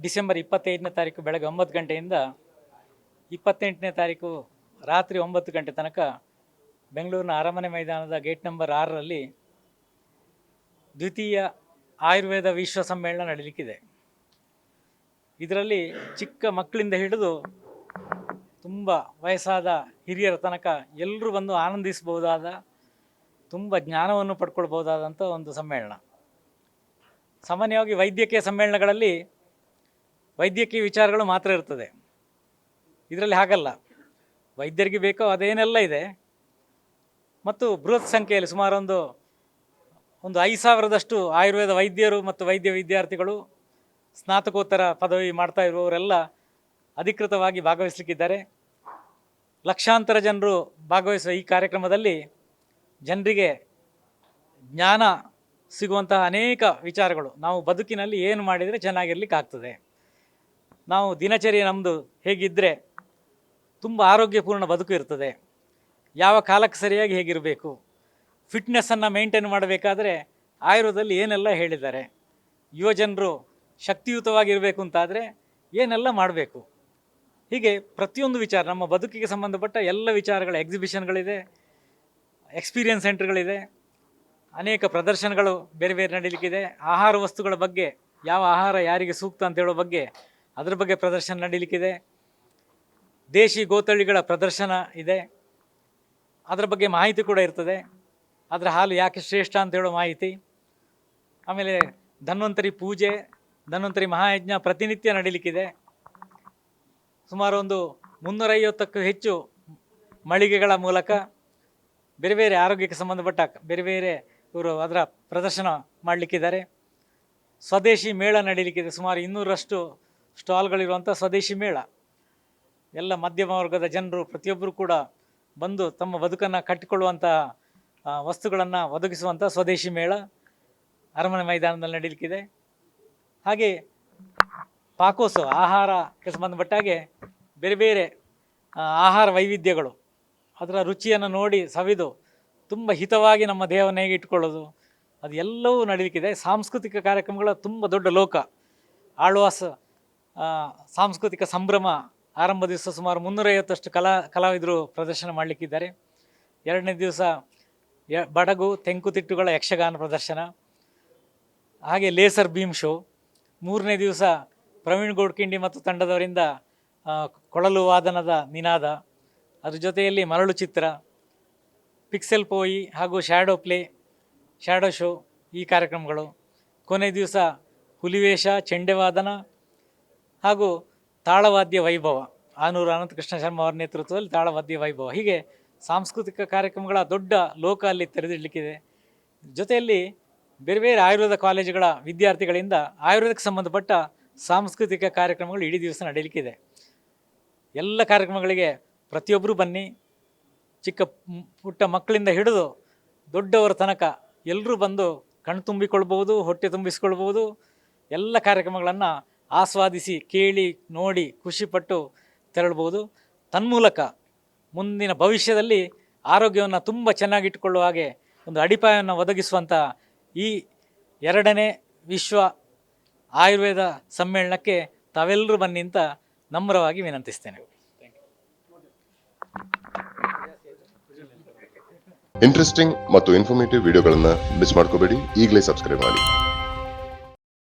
December ಇಪ್ಪತ್ತೈದನೇ ತಾರೀಕು ಬೆಳಗ್ಗೆ ಒಂಬತ್ತು ಗಂಟೆಯಿಂದ ಇಪ್ಪತ್ತೆಂಟನೇ ತಾರೀಕು ರಾತ್ರಿ ಒಂಬತ್ತು ಗಂಟೆ ತನಕ ಬೆಂಗಳೂರಿನ ಅರಮನೆ ಮೈದಾನದ ಗೇಟ್ ನಂಬರ್ ಆರರಲ್ಲಿ ದ್ವಿತೀಯ ಆಯುರ್ವೇದ ವಿಶ್ವ ಸಮ್ಮೇಳನ ನಡೀಲಿಕ್ಕಿದೆ. ಇದರಲ್ಲಿ ಚಿಕ್ಕ ಮಕ್ಕಳಿಂದ ಹಿಡಿದು ತುಂಬ ವಯಸ್ಸಾದ ಹಿರಿಯರ ತನಕ ಎಲ್ಲರೂ ಬಂದು ಆನಂದಿಸಬಹುದಾದ, ತುಂಬ ಜ್ಞಾನವನ್ನು ಪಡ್ಕೊಳ್ಬಹುದಾದಂಥ ಒಂದು ಸಮ್ಮೇಳನ. ಸಾಮಾನ್ಯವಾಗಿ ವೈದ್ಯಕೀಯ ಸಮ್ಮೇಳನಗಳಲ್ಲಿ ವೈದ್ಯಕೀಯ ವಿಚಾರಗಳು ಮಾತ್ರ ಇರ್ತದೆ. ಇದರಲ್ಲಿ ಹಾಗಲ್ಲ. ವೈದ್ಯರಿಗೆ ಬೇಕೋ ಅದೇನೆಲ್ಲ ಇದೆ. ಮತ್ತು ಬೃಹತ್ ಸಂಖ್ಯೆಯಲ್ಲಿ ಸುಮಾರೊಂದು, ಒಂದು ಐದು ಸಾವಿರದಷ್ಟು ಆಯುರ್ವೇದ ವೈದ್ಯರು ಮತ್ತು ವೈದ್ಯ ವಿದ್ಯಾರ್ಥಿಗಳು ಸ್ನಾತಕೋತ್ತರ ಪದವಿ ಮಾಡ್ತಾ ಇರುವವರೆಲ್ಲ ಅಧಿಕೃತವಾಗಿ ಭಾಗವಹಿಸಲಿಕ್ಕಿದ್ದಾರೆ. ಲಕ್ಷಾಂತರ ಜನರು ಭಾಗವಹಿಸುವ ಈ ಕಾರ್ಯಕ್ರಮದಲ್ಲಿ ಜನರಿಗೆ ಜ್ಞಾನ ಸಿಗುವಂತಹ ಅನೇಕ ವಿಚಾರಗಳು. ನಾವು ಬದುಕಿನಲ್ಲಿ ಏನು ಮಾಡಿದರೆ ಚೆನ್ನಾಗಿರ್ಲಿಕ್ಕೆ ಆಗ್ತದೆ ನಾವು ದಿನಚರಿ ನಮ್ಮದು ಹೇಗಿದ್ದರೆ ತುಂಬ ಆರೋಗ್ಯಪೂರ್ಣ ಬದುಕು ಇರ್ತದೆ. ಯಾವ ಕಾಲಕ್ಕೆ ಸರಿಯಾಗಿ ಹೇಗಿರಬೇಕು? ಫಿಟ್ನೆಸ್ಸನ್ನು ಮೇಂಟೈನ್ ಮಾಡಬೇಕಾದ್ರೆ ಆಯುರ್ವೇದದಲ್ಲಿ ಏನೆಲ್ಲ ಹೇಳಿದ್ದಾರೆ? ಯುವಜನರು ಶಕ್ತಿಯುತವಾಗಿರಬೇಕು ಅಂತಾದರೆ ಏನೆಲ್ಲ ಮಾಡಬೇಕು? ಹೀಗೆ ಪ್ರತಿಯೊಂದು ವಿಚಾರ, ನಮ್ಮ ಬದುಕಿಗೆ ಸಂಬಂಧಪಟ್ಟ ಎಲ್ಲ ವಿಚಾರಗಳ ಎಕ್ಸಿಬಿಷನ್ಗಳಿದೆ ಎಕ್ಸ್ಪೀರಿಯನ್ಸ್ ಸೆಂಟ್ರ್ಗಳಿದೆ ಅನೇಕ ಪ್ರದರ್ಶನಗಳು ಬೇರೆ ಬೇರೆ ನಡೀಲಿಕ್ಕಿದೆ. ಆಹಾರ ವಸ್ತುಗಳ ಬಗ್ಗೆ ಯಾವ ಆಹಾರ ಯಾರಿಗೆ ಸೂಕ್ತ ಅಂತ ಹೇಳೋ ಬಗ್ಗೆ ಅದರ ಬಗ್ಗೆ ಪ್ರದರ್ಶನ ನಡೀಲಿಕ್ಕಿದೆ. ದೇಶಿ ಗೋತಳಿಗಳ ಪ್ರದರ್ಶನ ಇದೆ. ಅದರ ಬಗ್ಗೆ ಮಾಹಿತಿ ಕೂಡ ಇರ್ತದೆ. ಅದರ ಹಾಲು ಯಾಕೆ ಶ್ರೇಷ್ಠ ಅಂತ ಹೇಳೋ ಮಾಹಿತಿ. ಆಮೇಲೆ ಧನ್ವಂತರಿ ಪೂಜೆ, ಧನ್ವಂತರಿ ಮಹಾಯಜ್ಞ ಪ್ರತಿನಿತ್ಯ ನಡೀಲಿಕ್ಕಿದೆ. ಸುಮಾರು ಒಂದು ಮುನ್ನೂರೈವತ್ತಕ್ಕೂ ಹೆಚ್ಚು ಮಳಿಗೆಗಳ ಮೂಲಕ ಬೇರೆ ಬೇರೆ ಆರೋಗ್ಯಕ್ಕೆ ಸಂಬಂಧಪಟ್ಟ ಬೇರೆ ಬೇರೆ ಇವರು ಅದರ ಪ್ರದರ್ಶನ ಮಾಡಲಿಕ್ಕಿದ್ದಾರೆ. ಸ್ವದೇಶಿ ಮೇಳ ನಡೀಲಿಕ್ಕಿದೆ. ಸುಮಾರು ಇನ್ನೂರಷ್ಟು ಸ್ಟಾಲ್ಗಳಿರುವಂಥ ಸ್ವದೇಶಿ ಮೇಳ. ಎಲ್ಲ ಮಧ್ಯಮ ವರ್ಗದ ಜನರು ಪ್ರತಿಯೊಬ್ಬರು ಕೂಡ ಬಂದು ತಮ್ಮ ಬದುಕನ್ನು ಕಟ್ಟಿಕೊಳ್ಳುವಂಥ ವಸ್ತುಗಳನ್ನು ಒದಗಿಸುವಂಥ ಸ್ವದೇಶಿ ಮೇಳ ಅರಮನೆ ಮೈದಾನದಲ್ಲಿ ನಡೀಲಿಕ್ಕಿದೆ. ಹಾಗೆ ಪಾಕೋಸು ಆಹಾರಕ್ಕೆ ಸಂಬಂಧಪಟ್ಟಾಗೆ ಬೇರೆ ಬೇರೆ ಆಹಾರ ವೈವಿಧ್ಯಗಳು. ಅದರ ರುಚಿಯನ್ನು ನೋಡಿ ಸವಿದು ತುಂಬ ಹಿತವಾಗಿ ನಮ್ಮ ದೇಹವನ್ನು ಹೇಗೆ ಇಟ್ಕೊಳ್ಳೋದು ಅದು ಎಲ್ಲವೂ ನಡೀಲಿಕ್ಕಿದೆ. ಸಾಂಸ್ಕೃತಿಕ ಕಾರ್ಯಕ್ರಮಗಳ ತುಂಬ ದೊಡ್ಡ ಲೋಕ. ಆಳ್ವಾಸ್ ಸಾಂಸ್ಕೃತಿಕ ಸಂಭ್ರಮ ಆರಂಭ ದಿವಸ ಸುಮಾರು ಮುನ್ನೂರೈವತ್ತಷ್ಟು ಕಲಾ, ಕಲಾವಿದರು ಪ್ರದರ್ಶನ ಮಾಡಲಿಕ್ಕಿದ್ದಾರೆ. ಎರಡನೇ ದಿವಸ ಬಡಗು ತೆಂಕುತಿಟ್ಟುಗಳ ಯಕ್ಷಗಾನ ಪ್ರದರ್ಶನ, ಹಾಗೆ ಲೇಸರ್ ಬೀಮ್ ಶೋ. ಮೂರನೇ ದಿವಸ ಪ್ರವೀಣ್ ಗೋಡ್ಕಿಂಡಿ ಮತ್ತು ತಂಡದವರಿಂದ ಕೊಳಲು ವಾದನದ ನಿನಾದ, ಅದ್ರ ಜೊತೆಯಲ್ಲಿ ಮರಳು ಚಿತ್ರ, ಪಿಕ್ಸೆಲ್ ಪೋಯಿ ಹಾಗೂ ಶ್ಯಾಡೋ ಪ್ಲೇ, ಶ್ಯಾಡೋ ಶೋ ಈ ಕಾರ್ಯಕ್ರಮಗಳು. ಕೊನೆ ದಿವಸ ಹುಲಿವೇಷ ಚೆಂಡೆವಾದನ ಹಾಗೂ ತಾಳವಾದ್ಯ ವೈಭವ. ಆನೂರು ಅನಂತಕೃಷ್ಣ ಶರ್ಮ ಅವರ ನೇತೃತ್ವದಲ್ಲಿ ತಾಳವಾದ್ಯ ವೈಭವ. ಹೀಗೆ ಸಾಂಸ್ಕೃತಿಕ ಕಾರ್ಯಕ್ರಮಗಳ ದೊಡ್ಡ ಲೋಕ ಅಲ್ಲಿ ತೆರೆದಿಡಲಿಕ್ಕಿದೆ. ಜೊತೆಯಲ್ಲಿ ಬೇರೆ ಬೇರೆ ಆಯುರ್ವೇದ ಕಾಲೇಜುಗಳ ವಿದ್ಯಾರ್ಥಿಗಳಿಂದ ಆಯುರ್ವೇದಕ್ಕೆ ಸಂಬಂಧಪಟ್ಟ ಸಾಂಸ್ಕೃತಿಕ ಕಾರ್ಯಕ್ರಮಗಳು ಇಡೀ ದಿವಸ ನಡೀಲಿಕ್ಕಿದೆ ಎಲ್ಲ ಕಾರ್ಯಕ್ರಮಗಳಿಗೆ ಪ್ರತಿಯೊಬ್ಬರೂ ಬನ್ನಿ. ಚಿಕ್ಕ ಪುಟ್ಟ ಮಕ್ಕಳಿಂದ ಹಿಡಿದು ದೊಡ್ಡವರ ತನಕ ಎಲ್ಲರೂ ಬಂದು ಕಣ್ಣು ತುಂಬಿಕೊಳ್ಬೋದು ಹೊಟ್ಟೆ ತುಂಬಿಸ್ಕೊಳ್ಬೋದು ಎಲ್ಲ ಕಾರ್ಯಕ್ರಮಗಳನ್ನು ಆಸ್ವಾದಿಸಿ, ಕೇಳಿ, ನೋಡಿ, ಖುಷಿಪಟ್ಟು ತೆರಳ್ಬೋದು ತನ್ಮೂಲಕ ಮುಂದಿನ ಭವಿಷ್ಯದಲ್ಲಿ ಆರೋಗ್ಯವನ್ನು ತುಂಬ ಚೆನ್ನಾಗಿಟ್ಟುಕೊಳ್ಳುವ ಹಾಗೆ ಒಂದು ಅಡಿಪಾಯವನ್ನು ಒದಗಿಸುವಂಥ ಈ ಎರಡನೇ ವಿಶ್ವ ಆಯುರ್ವೇದ ಸಮ್ಮೇಳನಕ್ಕೆ ತಾವೆಲ್ಲರೂ ಬನ್ನಿ ಅಂತ ನಮ್ರವಾಗಿ ವಿನಂತಿಸ್ತೇನೆ. ಇಂಟ್ರೆಸ್ಟಿಂಗ್ ಮತ್ತು ಇನ್ಫಾರ್ಮೇಟಿವ್ ವಿಡಿಯೋಗಳನ್ನು ಮಿಸ್ ಮಾಡ್ಕೋಬೇಡಿ. ಈಗಲೇ ಸಬ್ಸ್ಕ್ರೈಬ್ ಮಾಡಿ.